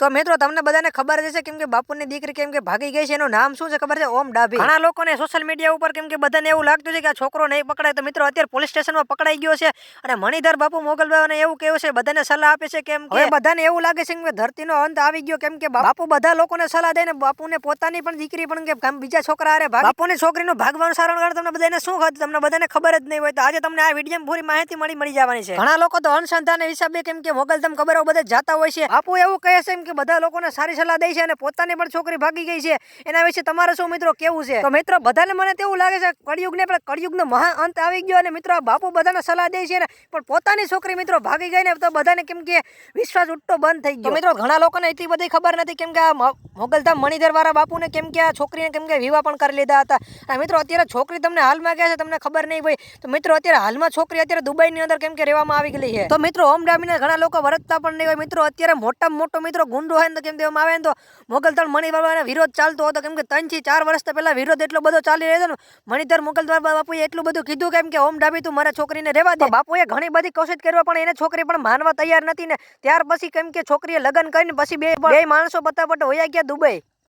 તો મિત્રો તમને બધાને ખબર જ છે કેમ કે બાપુની દીકરી કેમ કે ભાગી ગઈ છે એનું નામ શું છે ખબર છે? ઓમ ડાભી. ઘણા લોકોને સોશિયલ મીડિયા ઉપર કેમ કે બધાને એવું લાગતું છે કે આ છોકરો નહીં પકડાય. તો મિત્રો અત્યારે પોલીસ સ્ટેશનમાં પકડાઈ ગયો છે અને મણિધર બાપુ મોગલભાઈને એવું કેવું છે બધાને સલાહ આપે છે કેમ કે બધાને એવું લાગે છે કે ધરતીનો અંત આવી ગયો કેમ કે બાપુ બધા લોકોને સલાહ દે ને બાપુને પોતાની પણ દીકરી પણ કે બીજા છોકરા અરે બાપુની છોકરીનું ભાગવાનું સારણ કારણ તમને બધાને શું ખબર? તમને બધાને ખબર જ નહીં હોય તો આજે તમને આ વીડિયો પૂરી માહિતી મળી મળી જવાની છે. ઘણા લોકો તો અનસંધાન હિસાબે કેમ કે મોગલધામ ખબર બધા જતા હોય છે. બાપુ એવું કહે છે કે બધા લોકોને સારી સલાહ દે છે અને પોતાની પણ છોકરી ભાગી ગઈ છે. એના વિશે તમારે શું મિત્રો કેવું છે? તો મિત્રો બધાને મને તેવું લાગે છે કળિયુગ ને કળિયુગનો મહા અંત આવી ગયો અને મિત્રો આ બાપુ બધાને સલાહ દે છે ને પણ પોતાની છોકરી મિત્રો ભાગી ગઈ ને તો બધાને કેમ કે વિશ્વાસ ઉઠતો બંધ થઈ ગયો. મિત્રો ઘણા લોકોને એટલી બધી ખબર નથી કેમ કે આ મોગલધામ મણિધર વાળા બાપુને કેમ કે આ છોકરીને કેમ કે વિવાહ પણ કરી લીધા હતા. અને મિત્રો અત્યારે છોકરી તમને હાલમાં ગયા છે તમને ખબર નહીં ભાઈ તો મિત્રો અત્યારે હાલમાં છોકરી અત્યારે દુબઈની અંદર કેમ કે રહેવામાં આવી ગઈ છે. તો મિત્રો ઓમ ડામીને ઘણા લોકો વરતતા પણ નહીં હોય. મિત્રો અત્યારે મોટામાં મોટો મિત્રો ગુંડો હોય ને તો કેમ દેવામાં આવે ને તો મોગલધામ મણિવાળાનો વિરોધ ચાલતો હતો. કેમ કે ત્રણથી ચાર વર્ષ પહેલાં વિરોધ એટલો બધો ચાલી રહ્યો હતો ને. મણિધર મોગલદ્વાર બાપુએ એટલું બધું કીધું કેમ કે ઓમ ડાબી તું મારા છોકરીને રહેવા દે. બાપુએ ઘણી બધી કોશિશ કરવા પણ એને છોકરી પણ માનવા તૈયાર નથી ને. ત્યાર પછી કેમ કે છોકરીએ લગ્ન કરીને પછી બે બે માણસો બતાવટ હોયા ગયા દુબઈ.